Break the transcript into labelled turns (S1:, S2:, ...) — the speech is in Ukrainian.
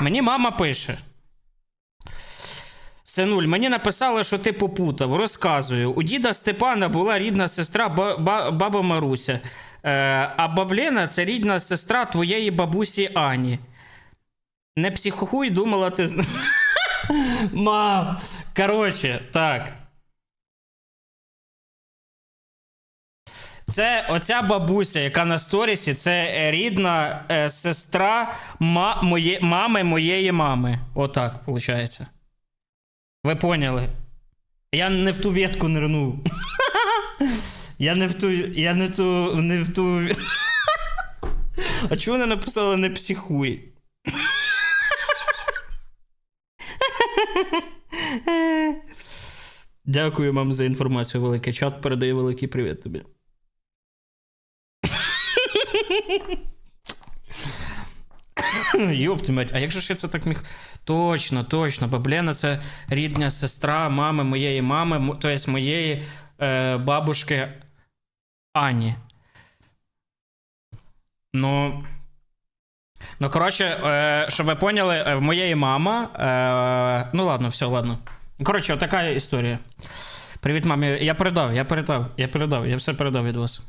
S1: Мені мама пише. Синуль, мені написали, що ти попутав. Розказую. У діда Степана була рідна сестра ба- ба- баба Маруся. Е, а бабліна це рідна сестра твоєї бабусі Ані. Не психуй, думала, ти знаєш. Мам. Коротше, так. Це оця бабуся, яка на сторісі, це рідна е, сестра ма, моє, мами моєї мами. Отак, виходить. Ви поняли? Я не в ту ветку нирнув. Я не в ту. Я не ту. Не в ту. А чому вони написали не психуй? Дякую вам за інформацію, велике. Чат передає великий привіт тобі. Мать, а як же ж я це так міг. Точно, точно. Баблена це рідня сестра мами моєї мами, м- тобто моєї е, бабушки Ані. Ну. Ну, коротше, е, щоб ви поняли, е, в моєї мама. Е, ну ладно, все, ладно. Коротше, така історія. Привіт, мамі. Я передав, я передав, я передав, я все передав від вас.